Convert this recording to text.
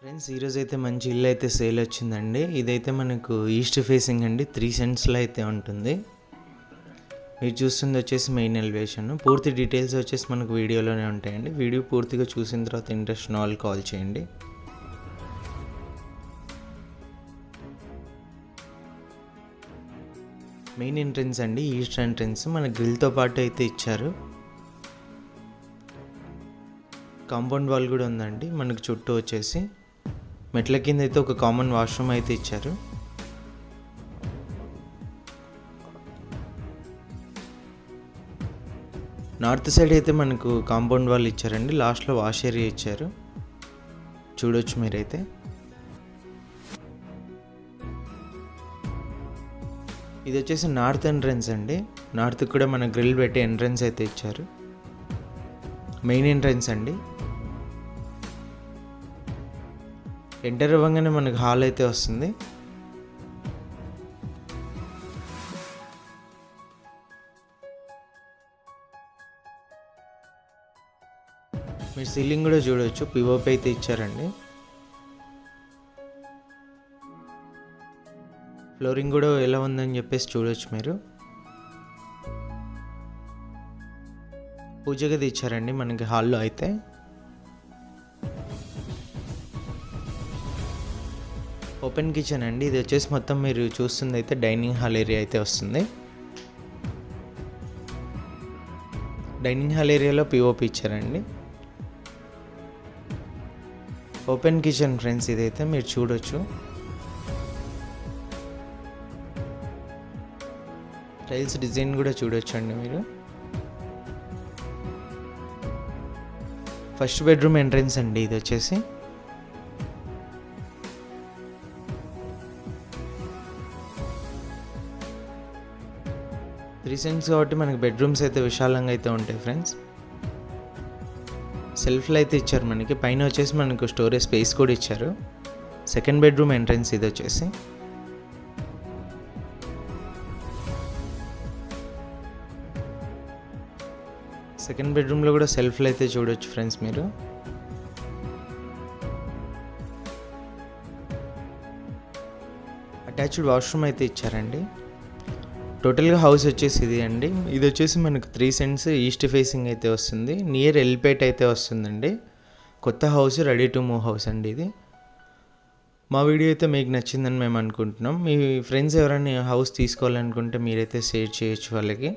Friends ఈరోజు అయితే మంచి ఇల్లు అయితే సేల్ వచ్చిందండి. ఇదైతే మనకు ఈస్ట్ ఫేసింగ్ అండి. త్రీ సెంట్స్లో అయితే ఉంటుంది. మీరు చూస్తుంది వచ్చేసి మెయిన్ ఎలివేషన్ పూర్తి డీటెయిల్స్ వచ్చేసి మనకు వీడియోలోనే ఉంటాయండి. వీడియో పూర్తిగా చూసిన తర్వాత ఇంట్రెస్ట్ ఉన్న వాళ్ళు కాల్ చేయండి. మెయిన్ ఎంట్రన్స్ అండి. ఈస్ట్ ఎంట్రన్స్ మన గ్రిల్తో పాటు అయితే ఇచ్చారు. కాంపౌండ్ వాల్ కూడా ఉందండి. మనకు చుట్టూ వచ్చేసి మెట్ల కింద అయితే ఒక కామన్ వాష్రూమ్ అయితే ఇచ్చారు. నార్త్ సైడ్ అయితే మనకు కాంపౌండ్ వాళ్ళు ఇచ్చారండి. లాస్ట్లో వాష్ ఏరియా ఇచ్చారు. చూడొచ్చు మీరైతే. ఇది వచ్చేసి నార్త్ ఎంట్రన్స్ అండి. నార్త్ కూడా మన గ్రిల్ పెట్టి ఎంట్రన్స్ అయితే ఇచ్చారు. మెయిన్ ఎంట్రన్స్ అండి. ఎంటర్ అవ్వగానే మనకు హాల్ అయితే వస్తుంది. మీరు సీలింగ్ కూడా చూడవచ్చు పివోపి అయితే ఇచ్చారండి. ఫ్లోరింగ్ కూడా ఎలా ఉందని చెప్పేసి చూడవచ్చు మీరు. పూజ గది ఇచ్చారండి మనకి హాల్లో అయితే. ఓపెన్ కిచెన్ అండి. ఇది వచ్చేసి మొత్తం మీరు చూస్తుంది అయితే డైనింగ్ హాల్ ఏరియా అయితే వస్తుంది. డైనింగ్ హాల్ ఏరియాలో పిఓపి ఇచ్చారండి. ఓపెన్ కిచెన్ ఫ్రెండ్స్ ఇదైతే మీరు చూడొచ్చు. టైల్స్ డిజైన్ కూడా చూడొచ్చు అండి మీరు. ఫస్ట్ బెడ్రూమ్ ఎంట్రన్స్ అండి ఇది వచ్చేసి. త్రీ సెంట్స్ కాబట్టి మనకి బెడ్రూమ్స్ అయితే విశాలంగా అయితే ఉంటాయి ఫ్రెండ్స్. సెల్ఫ్లు అయితే ఇచ్చారు మనకి. పైన వచ్చేసి మనకు స్టోరేజ్ స్పేస్ కూడా ఇచ్చారు. సెకండ్ బెడ్రూమ్ ఎంట్రన్స్ ఇది వచ్చేసి. సెకండ్ బెడ్రూమ్లో కూడా సెల్ఫ్లు అయితే చూడొచ్చు ఫ్రెండ్స్ మీరు. అటాచ్డ్ వాష్రూమ్ అయితే ఇచ్చారండి. టోటల్గా హౌస్ వచ్చేసి ఇది అండి. ఇది వచ్చేసి మనకు త్రీ సెంట్స్ ఈస్ట్ ఫేసింగ్ అయితే వస్తుంది. నియర్ ఎల్పేట్ అయితే వస్తుందండి. కొత్త house ready to move house అండి ఇది. మా వీడియో అయితే మీకు నచ్చిందని మేము అనుకుంటున్నాం. మీ ఫ్రెండ్స్ ఎవరైనా హౌస్ తీసుకోవాలనుకుంటే మీరైతే షేర్ చేయొచ్చు వాళ్ళకి.